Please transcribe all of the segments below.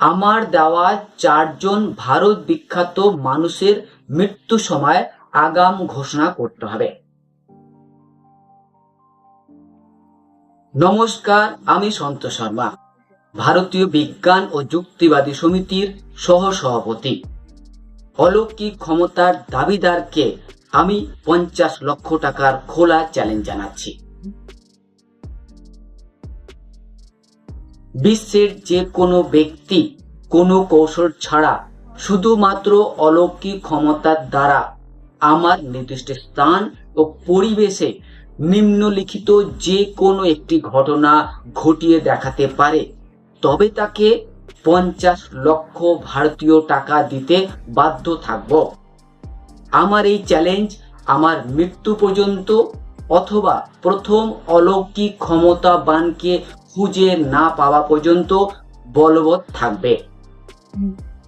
আমার দেওয়া চারজন ভারত বিখ্যাত মানুষের মৃত্যু সময় আগাম ঘোষণা করতে হবে। নমস্কার, আমি সন্তোষ শর্মা, ভারতীয় বিজ্ঞান ও যুক্তিবাদী সমিতির সহ সভাপতি অলৌকিক ক্ষমতার দাবিদারকে আমি পঞ্চাশ লক্ষ টাকার খোলা চ্যালেঞ্জ জানাচ্ছি। বিশ্বের যে কোনো ব্যক্তি কোনো কৌশল ছাড়া শুধুমাত্র অলৌকিক ক্ষমতার দ্বারা আমার নির্দিষ্ট স্থান ও পরিবেশে নিম্নলিখিত যে কোনো একটি ঘটনা ঘটিয়ে দেখাতে পারে, তবে তাকে পঞ্চাশ লক্ষ ভারতীয় টাকা দিতে বাধ্য থাকব। আমার এই চ্যালেঞ্জ আমার মৃত্যু পর্যন্ত অথবা প্রথম অলৌকিক ক্ষমতাবানকে খুঁজে না পাওয়া পর্যন্ত বলবৎ থাকবে।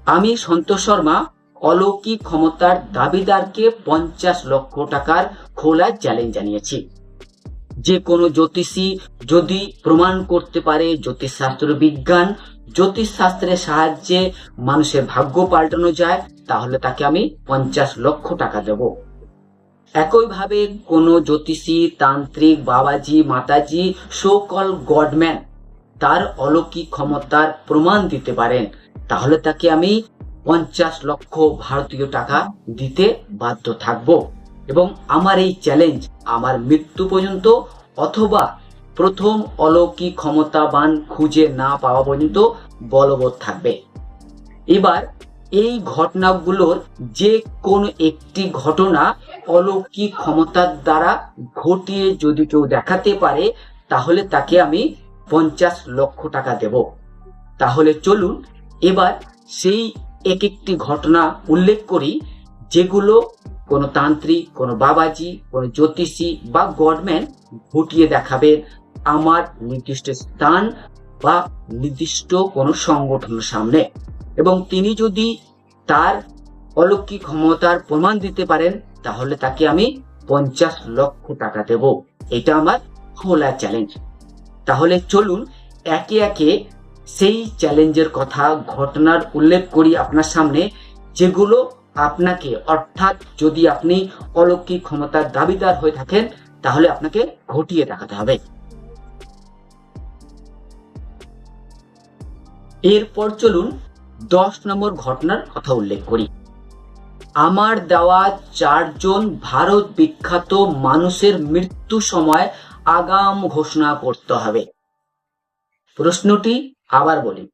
আমি সন্তোষ শর্মা, অলৌকিক ক্ষমতার দাবিদারকে পঞ্চাশ লক্ষ টাকার খোলা চ্যালেঞ্জ জানিয়েছি। যে কোনো জ্যোতিষী যদি প্রমাণ করতে পারে জ্যোতিষশাস্ত্র বিজ্ঞান, জ্যোতিষশাস্ত্রের সাহায্যে মানুষের ভাগ্য পাল্টানো যায়, তাহলে তাকে আমি পঞ্চাশ লক্ষ টাকা দেব। একইভাবে কোনো জ্যোতিষী, তান্ত্রিক, বাবাজি, মাতাজি সোকল গডম্যান তার অলৌকিক ক্ষমতার প্রমাণ দিতে পারেন। তাহলে তাকে আমি পঞ্চাশ লক্ষ ভারতীয় টাকা দিতে বাধ্য থাকব। এবং আমার এই চ্যালেঞ্জ আমার মৃত্যু পর্যন্ত অথবা প্রথম অলৌকিক ক্ষমতাবান খুঁজে না পাওয়া পর্যন্ত বলবৎ থাকবে। এবার এই ঘটনাগুলোর যে কোনো একটি ঘটনা অলৌকিক ক্ষমতার দ্বারা ঘটিয়ে যদি কেউ দেখাতে পারে, তাহলে তাকে আমি পঞ্চাশ লক্ষ টাকা দেব। তাহলে চলুন, এবার সেই এক একটি ঘটনা উল্লেখ করি, যেগুলো কোনো তান্ত্রিক, কোনো বাবাজি, কোনো জ্যোতিষী বা গডম্যান ঘটিয়ে দেখাবে আমার নির্দিষ্ট স্থান বা নির্দিষ্ট কোনো সংগঠনের সামনে। এবং তিনি যদি তার অলৌকিক ক্ষমতার প্রমাণ দিতে পারেন, তাহলে তাকে আমি পঞ্চাশ লক্ষ টাকা দেব। এটা আমার খোলা চ্যালেঞ্জ তাহলে চলুন, একে একে সেই চ্যালেঞ্জের কথা, ঘটনার উল্লেখ করি আপনার সামনে, যেগুলো আপনাকে, অর্থাৎ যদি আপনি অলৌকিক ক্ষমতার দাবিদার হয়ে থাকেন, তাহলে আপনাকে ঘটিয়ে দেখাতে হবে। এরপর চলুন দশ নম্বর ঘটনার কথা উল্লেখ করি। আমার দেওয়া চারজন ভারত বিখ্যাত মানুষের মৃত্যু সময় আগাম ঘোষণা করতে হবে। প্রশ্নটি আবার বলি।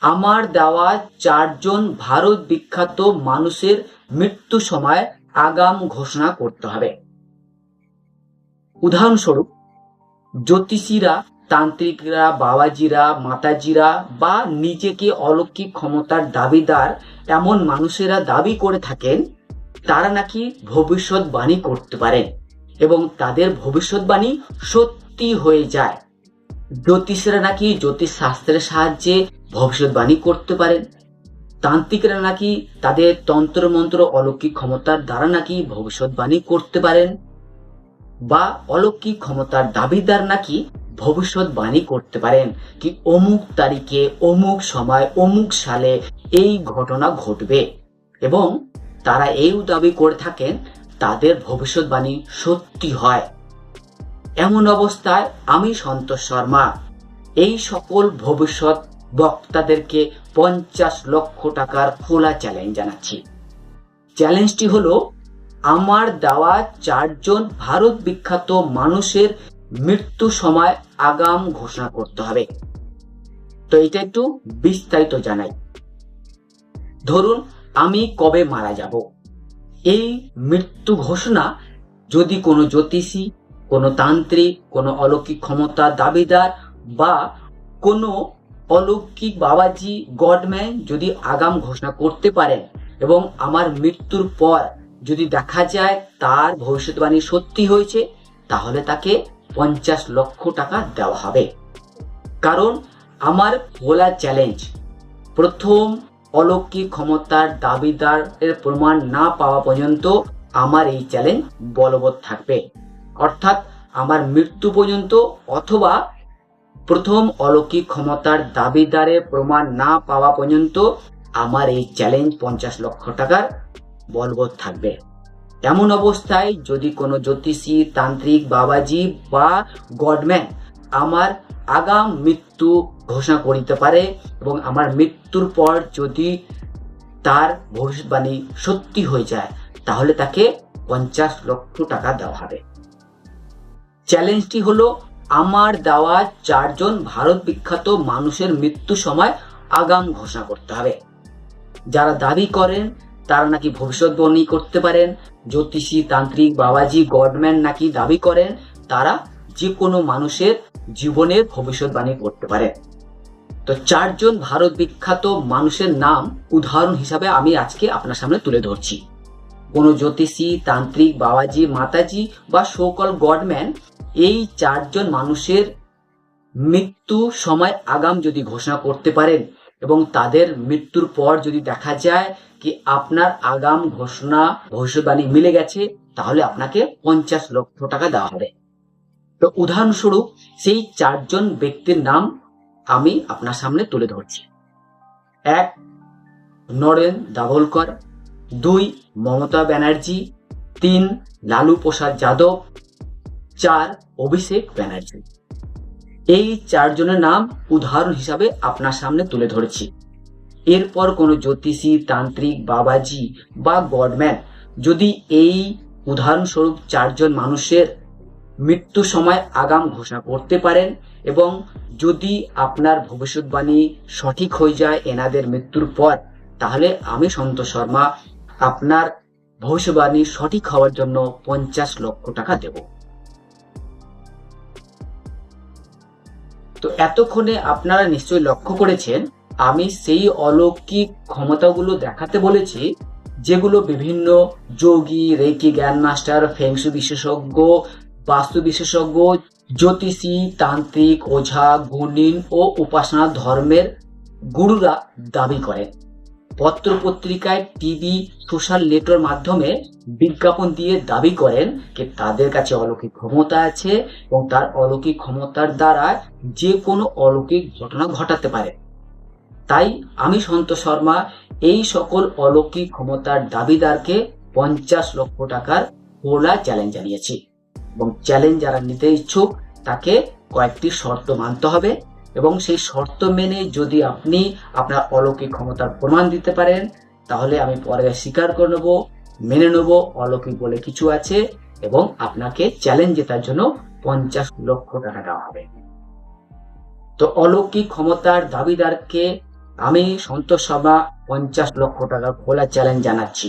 আমার দেওয়া চারজন ভারত বিখ্যাত মানুষের মৃত্যু সময় আগাম ঘোষণা করতে হবে। উদাহরণস্বরূপ, জ্যোতিষীরা তান্ত্রিকরা, বাবাজিরা, মাতাজিরা বা নিজেকে অলৌকিক ক্ষমতার দাবিদার এমন মানুষেরা দাবি করে থাকেন, তারা নাকি ভবিষ্যৎবাণী করতে পারেন এবং তাদের ভবিষ্যৎবাণী সত্যি হয়ে যায়। জ্যোতিষীরা নাকি জ্যোতিষ শাস্ত্রের সাহায্যে ভবিষ্যৎবাণী করতে পারেন। তান্ত্রিকরা নাকি তাদের তন্ত্র মন্ত্র অলৌকিক ক্ষমতার দ্বারা নাকি ভবিষ্যৎবাণী করতে পারেন। বা অলৌকিক ক্ষমতার দাবিদার নাকি ভবিষ্যৎবাণী করতে পারেন। কি অমুক তারিখে, অমুক সময়, অমুক সালে এই ঘটনা ঘটবে। এবং তারা এই দাবি করে থাকেন, তাদের ভবিষ্যৎবাণী সত্যি হয়। এমন অবস্থায় আমি সন্তোষ শর্মা। এই সকল ভবিষ্যৎ বক্তাদেরকে পঞ্চাশ লক্ষ টাকার খোলা চ্যালেঞ্জ জানাচ্ছি। চ্যালেঞ্জটি হলো, আমার দেওয়া চারজন ভারত বিখ্যাত মানুষের মৃত্যু সময় আগাম ঘোষণা করতে হবে। তো এটা একটু বিস্তারিত জানাই। ধরুন, আমি কবে মারা যাব? এই মৃত্যু ঘোষণা যদি কোনো জ্যোতিষী, কোনো তান্ত্রিক, কোনো অলৌকিক ক্ষমতা দাবিদার বা কোনো অলৌকিক বাবাজি, গডম্যান যদি আগাম ঘোষণা করতে পারেন এবং আমার মৃত্যুর পর যদি দেখা যায় তার ভবিষ্যৎবাণী সত্যি হয়েছে, তাহলে তাকে পঞ্চাশ লক্ষ টাকা দেওয়া হবে। কারণ আমার খোলা চ্যালেঞ্জ প্রথম অলৌকিক ক্ষমতার দাবিদারের প্রমাণ না পাওয়া পর্যন্ত আমার এই চ্যালেঞ্জ বলবৎ থাকবে। অর্থাৎ আমার মৃত্যু পর্যন্ত অথবা প্রথম অলৌকিক ক্ষমতার দাবিদারের প্রমাণ না পাওয়া পর্যন্ত আমার এই চ্যালেঞ্জ পঞ্চাশ লক্ষ টাকার বলবৎ থাকবে। এমন অবস্থায় যদি কোনো জ্যোতিষী, তান্ত্রিক, বাবাজি বা গডম্যান আমার আগাম মৃত্যু ঘোষণা করিতে পারে এবং আমার মৃত্যুর পর যদি তার ভবিষ্যৎবাণী সত্যি হয়ে যায়, তাহলে তাকে পঞ্চাশ লক্ষ টাকা দেওয়া হবে। চ্যালেঞ্জটি হলো, আমার দেওয়া চারজন ভারত বিখ্যাত মানুষের মৃত্যু সময় আগাম ঘোষণা করতে হবে। যারা দাবি করেন তারা নাকি ভবিষ্যৎবাণী করতে পারেন, জ্যোতিষী, তান্ত্রিক, বাবাজি, গডম্যান নাকি দাবি করেন, তারা যে কোনো মানুষের জীবনের ভবিষ্যৎবাণী করতে পারে তো চারজন ভারত বিখ্যাত মানুষের নাম উদাহরণ হিসাবে আমি আজকে আপনার সামনে তুলে ধরছি। কোনো জ্যোতিষী, তান্ত্রিক, বাবাজি, মাতাজি বা সকল গডম্যান এই চারজন মানুষের মৃত্যু সময় আগাম যদি ঘোষণা করতে পারেন এবং তাদের মৃত্যুর পর যদি দেখা যায় কি আপনার আগাম ঘোষণা ভবিষ্যৎবাণী মিলে গেছে, তাহলে আপনাকে পঞ্চাশ লক্ষ টাকা দেওয়া হবে। তো উদাহরণস্বরূপ, সেই চারজন ব্যক্তির নাম আমি আপনার সামনে তুলে ধরছি। এক, নরেন দাভোলকর। দুই, মমতা ব্যানার্জি। তিন, লালু প্রসাদ যাদব। চার, অভিষেক ব্যানার্জি। এই চারজনের নাম উদাহরণ হিসাবে আপনার সামনে তুলে ধরেছি। এরপর কোনো জ্যোতিষী, তান্ত্রিক, বাবাজি বা গডম্যান যদি এই উদাহরণস্বরূপ চারজন মানুষের মৃত্যু সময় আগাম ঘোষণা করতে পারেন এবং যদি আপনার ভবিষ্যৎবাণী সঠিক হয়ে যায় এনাদের মৃত্যুর পর, তাহলে আমি সন্তোষ শর্মা আপনার ভবিষ্যৎবাণী সঠিক হওয়ার জন্য পঞ্চাশ লক্ষ টাকা দেব। তো এতক্ষণে আপনারা নিশ্চয়ই লক্ষ্য করেছেন, আমি সেই অলৌকিক ক্ষমতাগুলো দেখাতে বলেছি, যেগুলো বিভিন্ন যোগী রেকি জ্ঞান মাস্টার ফেংসু বিশেষজ্ঞ, বাস্তু বিশেষজ্ঞ, জ্যোতিষী, তান্ত্রিক, ওঝা, গুণিন ও উপাসনা ধর্মের গুরুরা দাবি করেন পত্র পত্রিকায় টিভি সোশ্যাল নেটওয়ার্ক মাধ্যমে বিজ্ঞাপন দিয়ে দাবি করেন যে তাদের কাছে অলৌকিক ক্ষমতা আছে এবং তার অলৌকিক ক্ষমতার দ্বারা যে কোনো অলৌকিক ঘটনা ঘটাতে পারে। তাই আমি সন্ত শর্মা এই সকল অলৌকিক ক্ষমতার দাবিদারকে পঞ্চাশ লক্ষ টাকার খোলা চ্যালেঞ্জ জানিয়েছি এবং চ্যালেঞ্জ যারা নিতে ইচ্ছুক তাকে কয়েকটি শর্ত মানতে হবে। এবং সেই শর্ত মেনে যদি আপনি আপনার অলৌকিক ক্ষমতার প্রমাণ দিতে পারেন, তাহলে আমি পরে স্বীকার করে নেব, মেনে নেব অলৌকিক বলে কিছু আছে এবং আপনাকে চ্যালেঞ্জ জেতার জন্য পঞ্চাশ লক্ষ টাকা দেওয়া হবে। তো অলৌকিক ক্ষমতার দাবিদারকে আমি সন্তোষ সভা পঞ্চাশ লক্ষ টাকা খোলা চ্যালেঞ্জ জানাচ্ছি।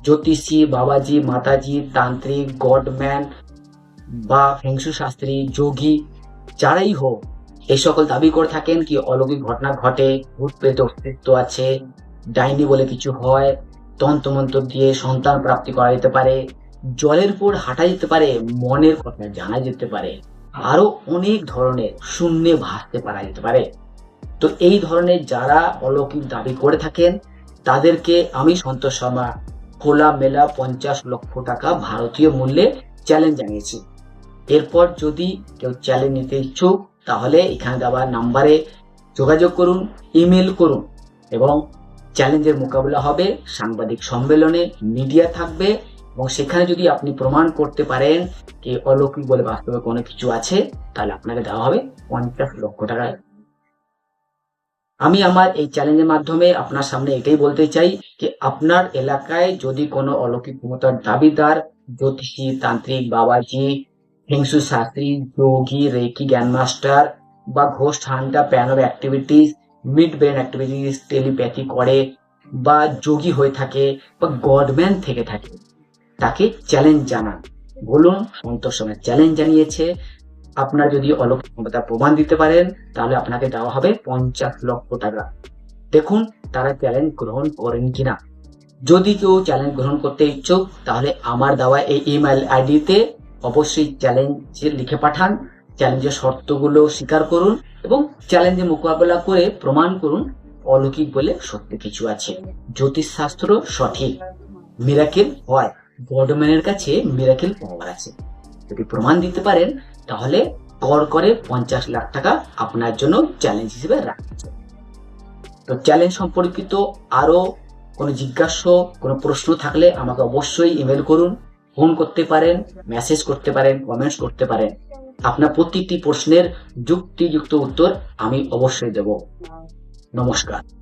জ্যোতিষী, বাবাজি, মাতাজি, তান্ত্রিক, গডম্যান বা ফেংসু শাস্ত্রী, যোগী, যারাই হোক এই সকল দাবি করে থাকেন কি অলৌকিক ঘটনা ঘটে, ভূত প্রেত অস্তিত্ব আছে, ডাইনি বলে কিছু হয়, তন্ত্রমন্ত্র দিয়ে সন্তান প্রাপ্তি করা যেতে পারে, জলের উপর হাঁটা যেতে পারে, মনের কথা জানা যেতে পারে, আরও অনেক ধরনের শূন্যে ভাসতে পারা যেতে পারে। তো এই ধরনের যারা অলৌকিক দাবি করে থাকেন, তাদেরকে আমি সন্তোষ শর্মা, খোলা মেলা পঞ্চাশ লক্ষ টাকা ভারতীয় মূল্যে চ্যালেঞ্জ জানিয়েছি। এরপর যদি কেউ চ্যালেঞ্জ নিতে ইচ্ছুক তাহলে এখানে দেওয়া নাম্বারে যোগাযোগ করুন ইমেল করুন এবং চ্যালেঞ্জের মোকাবিলা হবে, সাংবাদিক সম্মেলনে মিডিয়া থাকবে এবং সেখানে যদি আপনি প্রমাণ করতে পারেন যে অলৌকিক বলে বাস্তবে কোনো কিছু আছে, তাহলে আপনাকে দেওয়া হবে পঞ্চাশ লক্ষ টাকায়। আমি আমার এই চ্যালেঞ্জের মাধ্যমে আপনার সামনে এটাই বলতে চাই যে আপনার এলাকায় যদি কোনো অলৌকিক ক্ষমতার দাবিদার, জ্যোতিষী, তান্ত্রিক, বাবাজি হিংসু শাস্ত্রী যোগী, রেকি জ্ঞান মাস্টার বা ঘোষ হান্টা প্যান of activities mid brain activities telepathy করে বা যোগী হয়ে থাকে বা গডম্যান থেকে থাকে। তাকে চ্যালেঞ্জ জানান। বলুন, সন্তোষ সঙ্গে চ্যালেঞ্জ জানিয়েছে। আপনার যদি অলৌকিক ক্ষমতা প্রমাণ দিতে পারেন, তাহলে আপনাকে দেওয়া হবে পঞ্চাশ লক্ষ টাকা। দেখুন, তারা চ্যালেঞ্জ গ্রহণ করেন কিনা। যদি কেউ চ্যালেঞ্জ গ্রহণ করতে ইচ্ছুক, তাহলে আমার দেওয়া এই ইমেল আইডিতে অবশ্যই চ্যালেঞ্জে লিখে পাঠান চ্যালেঞ্জের শর্তগুলো স্বীকার করুন এবং চ্যালেঞ্জে মোকাবেলা করে প্রমাণ করুন অলৌকিক বলে সত্যি কিছু আছে। জ্যোতিষ শাস্ত্র সঠিক। মিরাকেল হয়। গডম্যানের কাছে মিরাকেল পাওয়ার আছে। যদি প্রমাণ দিতে পারেন, তাহলে গড় করে পঞ্চাশ লাখ টাকা আপনার জন্য চ্যালেঞ্জ হিসেবে রাখছে তো চ্যালেঞ্জ সম্পর্কিত আরও কোনো জিজ্ঞাস্য কোনো প্রশ্ন থাকলে আমাকে অবশ্যই ইমেল করুন। ফোন করতে পারেন, মেসেজ করতে পারেন, কমেন্টস করতে পারেন। আপনার প্রতিটি প্রশ্নের যুক্তিযুক্ত উত্তর আমি অবশ্যই দেব। নমস্কার।